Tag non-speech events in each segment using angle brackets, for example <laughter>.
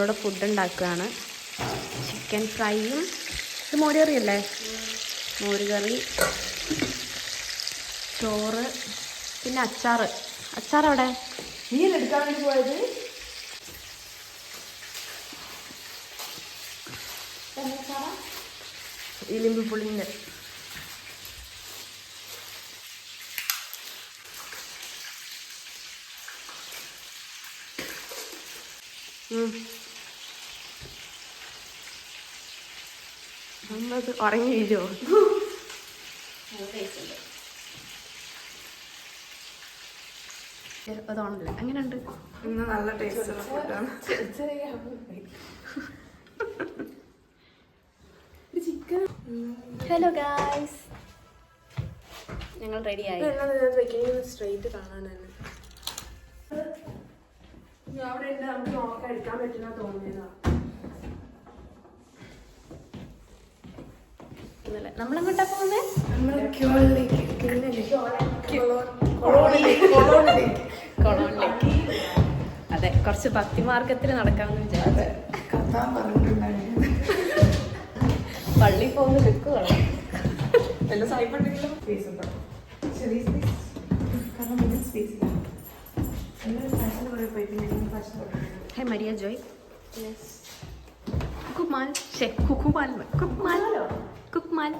നമ്മളിവിടെ ഫുഡ് ഉണ്ടാക്കുകയാണ്. ചിക്കൻ ഫ്രൈയും ഇത് മോരുകറി അല്ലേ മോരുകറി ചോറ് പിന്നെ അച്ചാറ്. അച്ചാർ അവിടെ നീ എടുക്കാൻ വേണ്ടി പോയത്? ഇലിമ്പി പുളിന്റെ നമ്മത് ഉറങ്ങി വീഴുമോ അതാണല്ലേ അങ്ങനെയുണ്ട് ഇന്ന് നല്ല ടേസ്റ്റ് ചിക്കൻ ഹലോ ഗായ്സ് ഞങ്ങൾ റെഡിയായി സ്ട്രൈറ്റ് കാണാനാണ് അവിടെ ഉണ്ട്. നമുക്ക് നോക്കാൻ എടുക്കാൻ പറ്റുന്ന തോന്നിയതാ ഇന്നലെ നമ്മളെങ്ങോട്ടാ പോകുന്നത് കൊളോണിലേക്ക് അതെ കുറച്ച് ഭക്തി മാർഗത്തിൽ നടക്കാമെന്ന് വിചാരിച്ചു. പള്ളി പോകുന്ന ലുക്ക് വേണം വല്ല സായിപ്പുണ്ടെങ്കിലും സ്പേസ് ഉണ്ടോ? ചെറിയ സ്പേസ് കാരണം വലിയ സ്പേസ് ഇല്ല. എല്ലാവരും ഫാഷൻ കുറേ പോയി പിന്നെ ഞങ്ങൾ ഫാഷൻ ഹേ മരിയ ജോയ് കുക്കുമാൽ. ഷേ കുക്കുമാൽ കുക്കുമാൽ കുക്കുമാൽ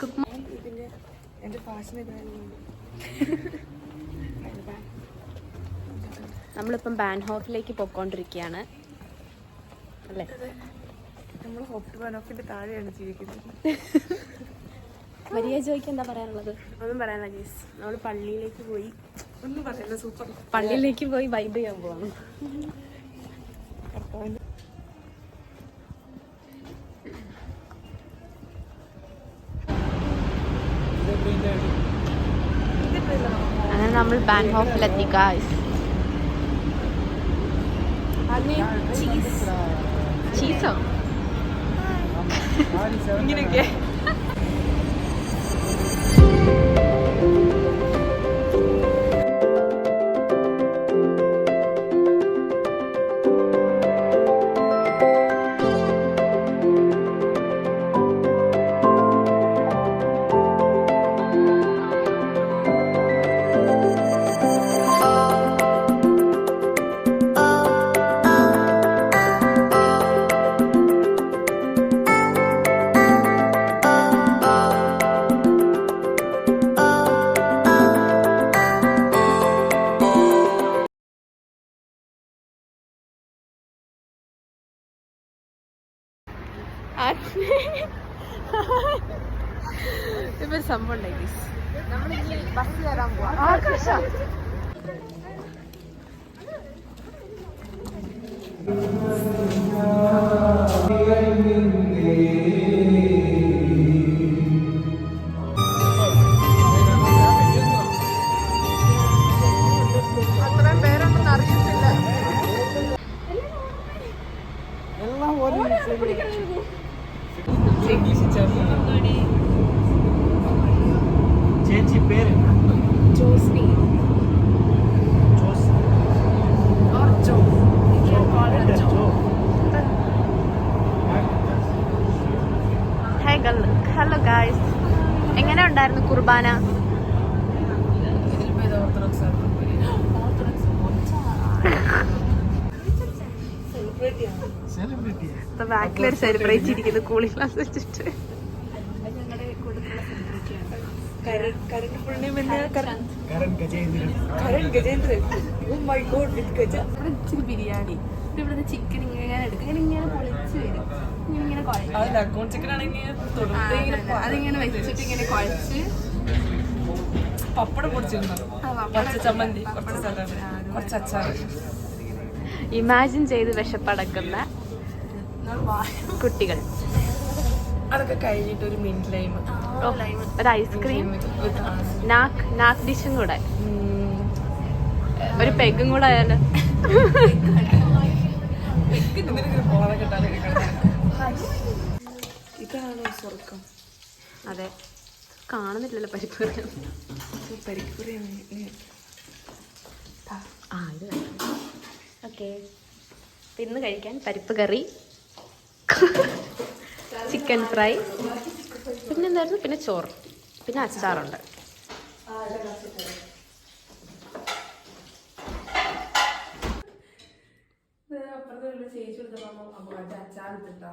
കുക്കുമാൽ ഇതിന്റെ എന്റെ ഫാഷൻ നമ്മളിപ്പം ബാൻഹോക്കിലേക്ക് പോയിക്കൊണ്ടിരിക്കുകയാണ്. അല്ലേ? നമ്മൾ ഹോപ്പ് ബനോഫിന്റെ താഴെയാണ് ജീവിക്കുന്നത്. മരിയ ജോയ്ക്ക് എന്താ പറയാനുള്ളത്? ഒന്നും പറയാനില്ല ജീസ് നമ്മൾ പള്ളിയിലേക്ക് പോയി. ഒന്നും പറയല്ല സൂപ്പർ പള്ളിയിലേക്ക് പോയി വൈബ് ചെയ്യാൻ പോവാണ്. അങ്ങനെ നമ്മൾ ബാൻഹോക്കിലെത്തി ഗായ്സ് ചീസോ ഇങ്ങനെയൊക്കെ. ഇപ്പൊ ഒരു സംഭവം ഉണ്ടായി നമ്മളിനി ബസ് കയറാൻ പോവാം. ആകാശ. പേരുണ്ടെന്ന് അറിയത്തില്ല. ചേച്ചി പേര് Joe. You can call her Joe. Hello guys എങ്ങനെ ഉണ്ടായിരുന്നു കുർബാന? സെലിബ്രിറ്റി <laughs> ബാക്കിലൊരു സെലിബ്രേറ്റ് ഇരിക്കുന്നു കൂളിംഗ് ഗ്ലാസ് വെച്ചിട്ട്. ഇവിടെ ബിരിയാണി ചിക്കൻ ഇങ്ങനെ എടുക്കും. ഇങ്ങനെ പൊളിച്ച് വരും. ഇങ്ങനെ. അതിങ്ങനെ വെച്ചിട്ട് കുഴച്ച്. പപ്പടം പൊടിച്ചിരുന്നു. കുറച്ച് ചമ്മന്തി കുറച്ച് സലാഡ് കുറച്ച് അച്ചാർ ഇമാജിൻ ചെയ്ത് വിശപ്പടക്കുന്ന കുട്ടികൾ. അതൊക്കെ കഴിഞ്ഞിട്ട് ഒരു മിന്റ് ലൈം ഒരു ഐസ്ക്രീം നാക്ക് നാക്ക് ഡിഷും കൂടെ. ഒരു പെഗും കൂടെ ആയാലോ? ഇതാണോ സ്വർഗം അതെ. കാണുന്നില്ലല്ലോ പരിപ്പ് പരിക്കുറി ആ ഇത് ഓക്കെ. ഇന്ന് കഴിക്കാൻ പരിപ്പ് കറി. <laughs> ചിക്കൻ ഫ്രൈ പിന്നെ എന്തായിരുന്നു? പിന്നെ ചോറ്. പിന്നെ അച്ചാറുണ്ട്. അപ്പുറത്തെ ചേച്ചി അച്ചാർ ഇട്ടിട്ടാ.